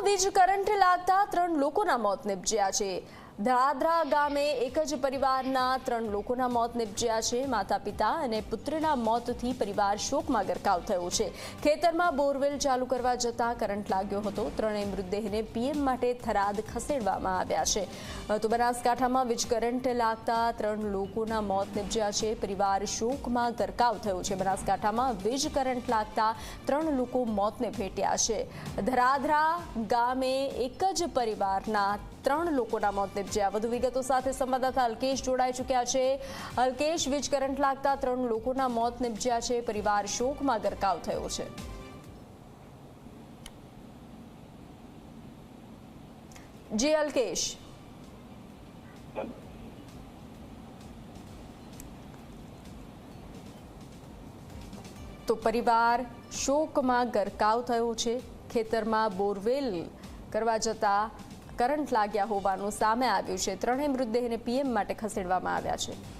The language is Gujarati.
સાકરામાં વીજ કરંટ લાગતા ત્રણ લોકોના મોત નિપજ્યા છે. ધરાધરા ગામે એક જ પરિવારના ત્રણ લોકોના મોત નિપજ્યા છે. માતા પિતા અને પુત્રના મોતથી પરિવાર શોકમાં ગરકાવ થયો છે. ખેતરમાં બોરવેલ ચાલુ કરવા જતાં કરંટ લાગ્યો હતો. ત્રણેય મૃતદેહને પીએમ માટે થરાદ ખસેડવામાં આવ્યા છે. તો બનાસકાંઠામાં વીજ કરંટ લાગતા ત્રણ લોકોના મોત નિપજ્યા છે. પરિવાર શોકમાં ગરકાવ થયો છે. બનાસકાંઠામાં વીજ કરંટ લાગતા ત્રણ લોકો મોતને ભેટ્યા છે. ધરાધરા ગામે એક જ પરિવારના ત્રણ લોકોના મોત વધુ વિગતો સાથે સંવાદદાતા અલ્કેશ જોડાઈ ચૂક્યા છે. અલ્કેશ, વીજ કરંટ લાગતા ત્રણ લોકોના મોત નિપજ્યા છે. પરિવાર શોકમાં ગરકાવ થયો છે. જી અલ્કેશ. તો પરિવાર શોકમાં ગરકાવ થયો છે. ખેતરમાં બોરવેલ કરવા જતા કરંટ લાગ્યા હોવાનું સામે આવ્યું છે. ત્રણેય મૃતદેહને પીએમ માટે ખસેડવામાં આવ્યા છે.